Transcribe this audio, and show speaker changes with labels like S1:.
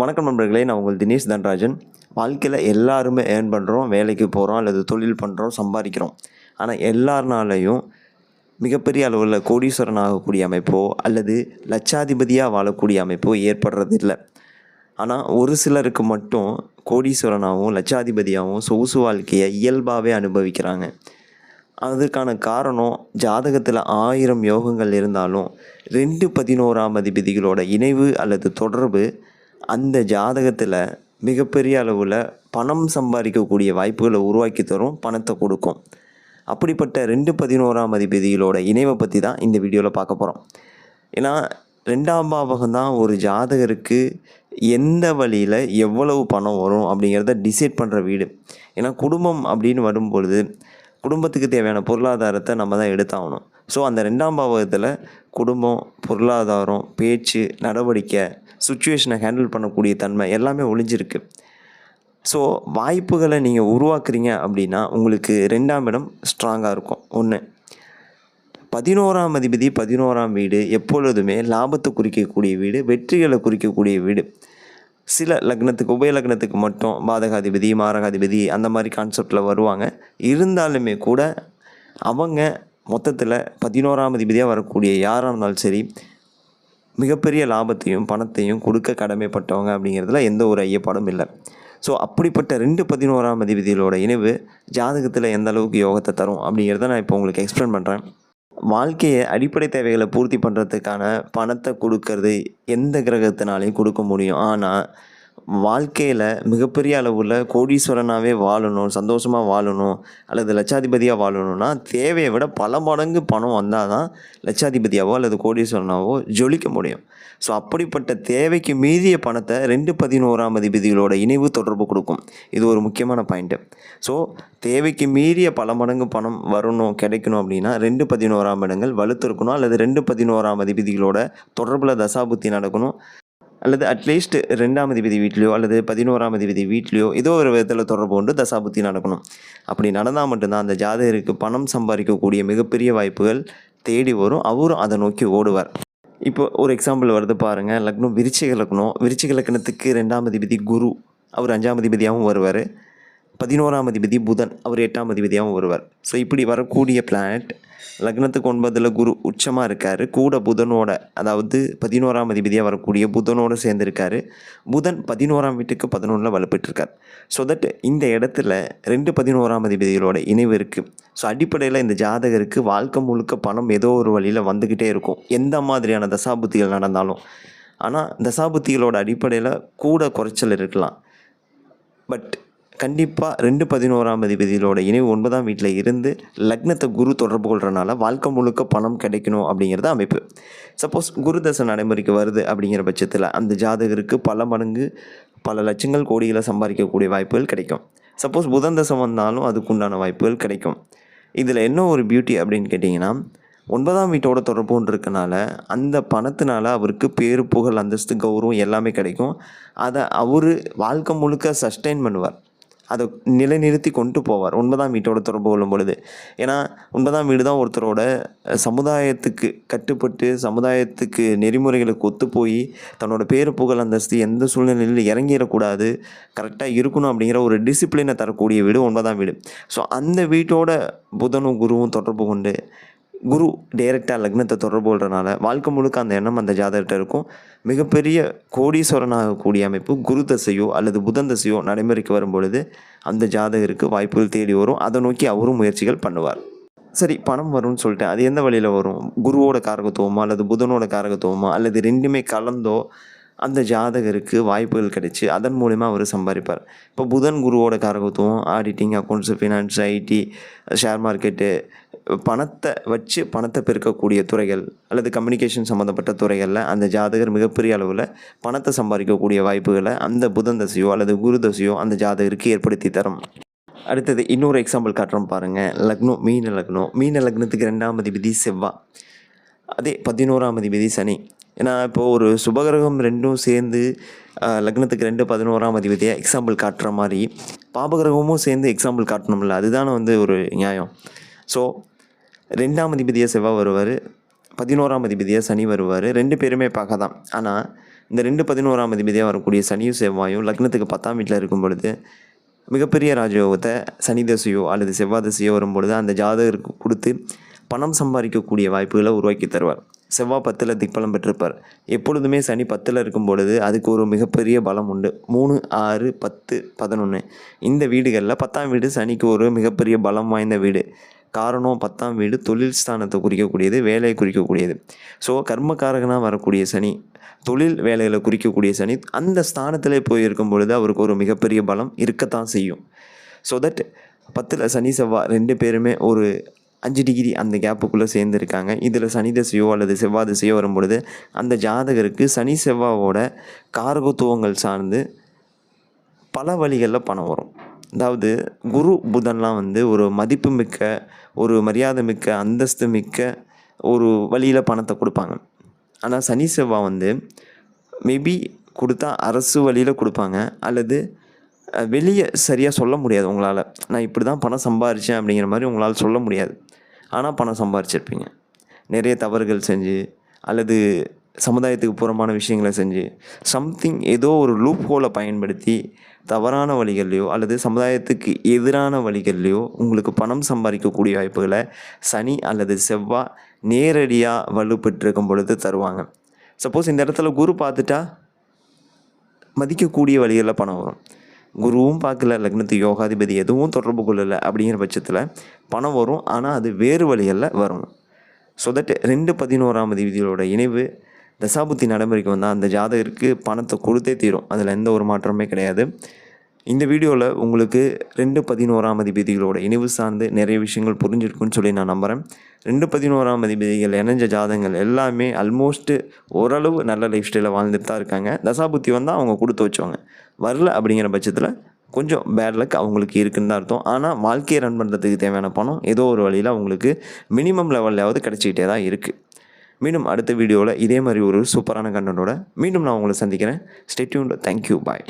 S1: வணக்கம் நண்பர்களே நான் உங்கள் தினேஷ் தன்ராஜன். வாழ்க்கையில் எல்லாருமே ஏர்ன் பண்ணுறோம் வேலைக்கு போகிறோம் அல்லது தொழில் பண்ணுறோம் சம்பாதிக்கிறோம். ஆனால் எல்லாருனாலையும் மிகப்பெரிய அளவில் கோடீஸ்வரன் ஆகக்கூடிய அமைப்போ அல்லது லட்சாதிபதியாக வாழக்கூடிய அமைப்போ ஏற்படுறது இல்லை ஆனால் ஒரு சிலருக்கு மட்டும் கோடீஸ்வரனாகவும் லட்சாதிபதியாகவும் சொகுசு வாழ்க்கையை இயல்பாகவே அனுபவிக்கிறாங்க. அதற்கான காரணம் ஜாதகத்தில் ஆயிரம் யோகங்கள் இருந்தாலும் ரெண்டு பதினோராம் அதிபதிகளோட இணைவு அல்லது தொடர்பு அந்த ஜாதகத்தில் மிகப்பெரிய அளவில் பணம் சம்பாதிக்கக்கூடிய வாய்ப்புகளை உருவாக்கி தரும் பணத்தை கொடுக்கும். அப்படிப்பட்ட ரெண்டு பதினோராம் அதிபதிகளோட இணைவை பற்றி தான் இந்த வீடியோவில் பார்க்க போகிறோம் ஏன்னா ரெண்டாம் பாவகம் தான் ஒரு ஜாதகருக்கு எந்த வழியில் எவ்வளவு பணம் வரும் அப்படிங்கிறத டிசைட் பண்ணுற வீடு. ஏன்னா குடும்பம் அப்படின்னு வரும்பொழுது குடும்பத்துக்கு தேவையான பொருளாதாரத்தை நம்ம தான் எடுத்தாகணும். ஸோ அந்த ரெண்டாம் பாவகத்தில் குடும்பம் பொருளாதாரம் பேச்சு நடவடிக்கை சுச்சுவேஷனை ஹேண்டில் பண்ணக்கூடிய தன்மை எல்லாமே ஒளிஞ்சிருக்கு. ஸோ வாய்ப்புகளை நீங்கள் உருவாக்குறீங்க அப்படின்னா உங்களுக்கு ரெண்டாம் இடம் ஸ்ட்ராங்காக இருக்கும். ஒன்று பதினோராம் அதிபதி பதினோராம் வீடு எப்பொழுதுமே லாபத்தை குறிக்கக்கூடிய வீடு வெற்றிகளை குறிக்கக்கூடிய வீடு. சில லக்னத்துக்கு உபய லக்னத்துக்கு மட்டும் பாதகாதிபதி மாரகாதிபதி அந்த மாதிரி கான்செப்டில் வருவாங்க. இருந்தாலுமே கூட அவங்க மொத்தத்தில் பதினோராம் அதிபதியாக வரக்கூடிய யாராக இருந்தாலும் சரி மிகப்பெரிய லாபத்தையும் பணத்தையும் கொடுக்க கடமைப்பட்டவங்க அப்படிங்கிறதுல எந்த ஒரு ஐயப்பாடும் இல்லை. ஸோ அப்படிப்பட்ட ரெண்டு பதினோராம் அதிபதிகளோட இணைவு ஜாதகத்தில் எந்த அளவுக்கு யோகத்தை தரும் அப்படிங்கிறத நான் இப்போ உங்களுக்கு எக்ஸ்பிளைன் பண்ணுறேன் வாழ்க்கையை அடிப்படை தேவைகளை பூர்த்தி பண்ணுறதுக்கான பணத்தை கொடுக்கறது எந்த கிரகத்தினாலையும் கொடுக்க முடியும். ஆனால் வாழ்க்கையில் மிகப்பெரிய அளவில் கோடீஸ்வரனாகவே வாழணும் சந்தோஷமாக வாழணும் அல்லது லட்சாதிபதியாக வாழணும்னா தேவையை விட பல மடங்கு பணம் வந்தால் தான் லட்சாதிபதியாவோ அல்லது கோடீஸ்வரனாவோ ஜொலிக்க முடியும். ஸோ அப்படிப்பட்ட தேவைக்கு மீறிய பணத்தை ரெண்டு பதினோராம் அதிபதிகளோட இணைவு தொடர்பு கொடுக்கும். இது ஒரு முக்கியமான பாயிண்ட்டு ஸோ தேவைக்கு மீறிய பல மடங்கு பணம் வரணும் கிடைக்கணும் அப்படின்னா ரெண்டு பதினோராம் இடங்கள் வலுத்திருக்கணும் அல்லது ரெண்டு பதினோராம் அதிபதிகளோட தொடர்பில் தசாபுத்தி நடக்கணும். அல்லது அட்லீஸ்ட் ரெண்டாம் அதிபதி வீட்லேயோ அல்லது பதினோராம் அதிபதி வீட்லேயோ ஏதோ ஒரு விதத்தில் தொடர்பு கொண்டு தசாபுத்தி நடக்கணும். அப்படி நடந்தால் மட்டும்தான் அந்த ஜாதகருக்கு பணம் சம்பாதிக்கக்கூடிய மிகப்பெரிய வாய்ப்புகள் தேடி வரும். அவரும் அதை நோக்கி ஓடுவார். இப்போ ஒரு எக்ஸாம்பிள் வருது பாருங்கள் லக்னம் விருச்சிக லக்னம். விருச்சிக லக்னத்துக்கு ரெண்டாம் அதிபதி குரு. அவர் அஞ்சாம் அதிபதியாகவும் வருவார். பதினோராம் அதிபதி புதன் அவர் எட்டாம் அதிபதியாகவும் வருவார். ஸோ இப்படி வரக்கூடிய பிளானட் லக்னத்துக்கு ஒன்பதில் குரு உச்சமாக இருக்கார். கூட புதனோட அதாவது பதினோராம் அதிபதியாக வரக்கூடிய புதனோடு சேர்ந்துருக்காரு. புதன் பதினோராம் வீட்டுக்கு பதினொன்றில் வலுப்பெற்றிருக்கார். ஸோ தட் இந்த இடத்துல ரெண்டு பதினோராம் அதிபதிகளோட இணைவு இருக்குது ஸோ அடிப்படையில் இந்த ஜாதகருக்கு வாழ்க்கை முழுக்க பணம் ஏதோ ஒரு வழியில் வந்துக்கிட்டே இருக்கும். எந்த மாதிரியான தசாபுத்திகள் நடந்தாலும். ஆனால் தசாபுத்திகளோட அடிப்படையில் கூட குறைச்சல் இருக்கலாம். பட் கண்டிப்பாக ரெண்டு பதினோராம் அதிபதிகளோட இணைவு ஒன்பதாம் வீட்டில் இருந்து லக்னத்தை குரு தொடர்பு கொள்கிறனால வாழ்க்கை முழுக்க பணம் கிடைக்கணும் அப்படிங்கிறது அமைப்பு. சப்போஸ் குரு தசை நடைமுறைக்கு வருது அப்படிங்கிற பட்சத்தில் அந்த ஜாதகருக்கு பல மடங்கு பல லட்சங்கள் கோடிகளை சம்பாதிக்கக்கூடிய வாய்ப்புகள் கிடைக்கும். சப்போஸ் புதன் தசை வந்தாலும் அதுக்குண்டான வாய்ப்புகள் கிடைக்கும். இதில் என்ன ஒரு பியூட்டி அப்படின்னு கேட்டிங்கன்னா ஒன்பதாம் வீட்டோட தொடர்பு ஒன்று இருக்கனால அந்த பணத்தினால அவருக்கு பேரு புகழ் அந்தஸ்து கௌரவம் எல்லாமே கிடைக்கும். அதை அவர் வாழ்க்கை முழுக்க சஸ்டெயின் பண்ணுவார். அதை நிலைநிறுத்தி கொண்டு போவார். ஒன்பதாம் வீட்டோட தொடர்பு கொள்ளும் பொழுது ஏன்னா ஒன்பதாம் வீடு தான் ஒருத்தரோட சமுதாயத்துக்கு கட்டுப்பட்டு சமுதாயத்துக்கு நெறிமுறைகளுக்கு ஒத்து போய் தன்னோட பேரு புகழ் அந்தஸ்து எந்த சூழ்நிலையில் இறங்கிடக்கூடாது கரெக்டாக இருக்கணும் அப்படிங்கிற ஒரு டிசிப்ளினை தரக்கூடிய வீடு ஒன்பதாம் வீடு. ஸோ அந்த வீட்டோட புதனும் குருவும் தொடர்பு கொண்டு குரு டைரெக்டாக லக்னத்தை தொடர்பு கொள்றனால வாழ்க்கை முழுக்க அந்த எண்ணம் அந்த ஜாதகத்தை இருக்கும். மிகப்பெரிய கோடீஸ்வரனாகக்கூடிய அமைப்பு குரு தசையோ அல்லது புதன் தசையோ நடைமுறைக்கு வரும் பொழுது அந்த ஜாதகருக்கு வாய்ப்புகள் தேடி வரும். அதை நோக்கி அவரும் முயற்சிகள் பண்ணுவார். சரி பணம் வரும்னு சொல்லிட்டு அது எந்த வழியில் வரும்? குருவோட காரகத்துவமோ அல்லது புதனோட காரகத்துவமோ அல்லது ரெண்டுமே கலந்தோ அந்த ஜாதகருக்கு வாய்ப்புகள் கிடைச்சி அதன் மூலிமா அவர் சம்பாதிப்பார். இப்போ புதன் குருவோட காரகத்துவம் auditing accounts finance IT share market பணத்தை வச்சு பணத்தை பெருக்கக்கூடிய துறைகள் அல்லது கம்யூனிகேஷன் சம்மந்தப்பட்ட துறைகளில் அந்த ஜாதகர் மிகப்பெரிய அளவில் பணத்தை சம்பாதிக்கக்கூடிய வாய்ப்புகளை அந்த புதன் தசையோ அல்லது குரு தசையோ அந்த ஜாதகருக்கு ஏற்படுத்தி தரும். அடுத்தது இன்னொரு எக்ஸாம்பிள் காட்டுறோம் பாருங்கள் லக்னம் மீன லக்னம் மீன லக்னத்துக்கு ரெண்டாம் அதிபதி செவ்வா. அதே பதினோராம் அதிபதி சனி. ஏன்னா இப்போது ஒரு சுபகிரகம் ரெண்டும் சேர்ந்து லக்னத்துக்கு ரெண்டு பதினோராம் அதிபதியாக எக்ஸாம்பிள் காட்டுற மாதிரி பாபகிரகமும் சேர்ந்து எக்ஸாம்பிள் காட்டணும்ல. அதுதானே வந்து ஒரு நியாயம். ஸோ ரெண்டாம் அதிபதியாக செவ்வாய் வருவார் பதினோராம் அதிபதியாக சனி வருவார். ரெண்டு பேருமே பார்க்க தான். ஆனால் இந்த ரெண்டு பதினோராம் அதிபதியாக வரக்கூடிய சனியும் செவ்வாயும் லக்னத்துக்கு பத்தாம் வீட்டில் இருக்கும் பொழுது மிகப்பெரிய ராஜயோகத்தை சனி தசையோ அல்லது செவ்வாய் தசையோ வரும்பொழுது அந்த ஜாதகருக்கு கொடுத்து பணம் சம்பாதிக்கக்கூடிய வாய்ப்புகளை உருவாக்கி தருவார். செவ்வாய் பத்தில் திக்பலம் பெற்றிருப்பார். எப்பொழுதுமே சனி பத்தில் இருக்கும் பொழுது அதுக்கு ஒரு மிகப்பெரிய பலம் உண்டு. மூணு ஆறு பத்து பதினொன்று இந்த வீடுகளில் பத்தாம் வீடு சனிக்கு ஒரு மிகப்பெரிய பலம் வாய்ந்த வீடு. காரணம் பத்தாம் வீடு தொழில் ஸ்தானத்தை குறிக்கக்கூடியது வேலையை குறிக்கக்கூடியது. ஸோ கர்மகாரகனாக வரக்கூடிய சனி தொழில் வேலைகளை குறிக்கக்கூடிய சனி அந்த ஸ்தானத்தில் போய் இருக்கும் பொழுது அவருக்கு ஒரு மிகப்பெரிய பலம் இருக்கத்தான் செய்யும். ஸோ தட் பத்தில் சனி செவ்வாய் ரெண்டு பேருமே ஒரு அஞ்சு டிகிரி அந்த கேப்புக்குள்ளே சேர்ந்துருக்காங்க. இதில் சனி தசையோ அல்லது செவ்வாய் திசையோ வரும்பொழுது அந்த ஜாதகருக்கு சனி செவ்வாவோட காரகத்துவங்கள் சார்ந்து பல வழிகளில் பணம் வரும். அதாவது குரு புதன்லாம் வந்து ஒரு மதிப்புமிக்க ஒரு மரியாதை மிக்க அந்தஸ்து மிக்க ஒரு வழியில் பணத்தை கொடுப்பாங்க. ஆனால் சனி செவ்வாய் வந்து மேபி கொடுத்தா அரசு வழியில் கொடுப்பாங்க. அல்லது வெளியே சரியாக சொல்ல முடியாது உங்களால். நான் இப்படி தான் பணம் சம்பாரித்தேன் அப்படிங்கிற மாதிரி உங்களால் சொல்ல முடியாது. ஆனால் பணம் சம்பாரிச்சிருப்பீங்க. நிறைய தவறுகள் செஞ்சு அல்லது சமுதாயத்துக்கு புறமான விஷயங்களை செஞ்சு சம்திங் ஏதோ ஒரு லூப் ஹோலை பயன்படுத்தி தவறான வழிகள்லையோ அல்லது சமுதாயத்துக்கு எதிரான வழிகள்லையோ உங்களுக்கு பணம் சம்பாதிக்கக்கூடிய வாய்ப்புகளை சனி அல்லது செவ்வாய் நேரடியாக வலுப்பெற்றிருக்கும் பொழுது தருவாங்க. சப்போஸ் இந்த இடத்துல குரு பார்த்துட்டா மதிக்கக்கூடிய வழிகளில் பணம் வரும். குருவும் பார்க்கல லக்னத்து யோகாதிபதி எதுவும் தொடர்பு கொள்ளலை அப்படிங்கிற பட்சத்தில் பணம் வரும். ஆனால் அது வேறு வழிகளில் வரும். ஸோ தட் ரெண்டு பதினோராம் தேதியோட இணைவு தசாபுத்தி நடைமுறைக்கு வந்தால் அந்த ஜாதகருக்கு பணத்தை கொடுத்தே தீரும். அதில் எந்த ஒரு மாற்றமே கிடையாது. இந்த வீடியோவில் உங்களுக்கு ரெண்டு பதினோராம் அதிபதிகளோட இணைவு சார்ந்து நிறைய விஷயங்கள் புரிஞ்சிருக்குன்னு சொல்லி நான் நம்புகிறேன் ரெண்டு பதினோராம் அதிபதிகள் இணைஞ்ச ஜாதகங்கள் எல்லாமே ஆல்மோஸ்ட்டு ஓரளவு நல்ல லைஃப் ஸ்டைலில் வாழ்ந்துட்டு தான் இருக்காங்க. தசாபுத்தி வந்தால் அவங்க கொடுத்து வச்சவங்க. வரல அப்படிங்கிற பட்சத்தில் கொஞ்சம் பேட் லக் அவங்களுக்கு இருக்குன்னு தான் அர்த்தம். ஆனால் வாழ்க்கையை ரன் பண்ணுறதுக்கு தேவையான பணம் ஏதோ ஒரு வழியில் அவங்களுக்கு மினிமம் லெவல்லையாவது கிடச்சிக்கிட்டே தான் இருக்குது மீண்டும் அடுத்த வீடியோவில் இதே மாதிரி ஒரு சூப்பரான கண்டனோட மீண்டும் நான் உங்களை சந்திக்கிறேன். Stay tuned thank you bye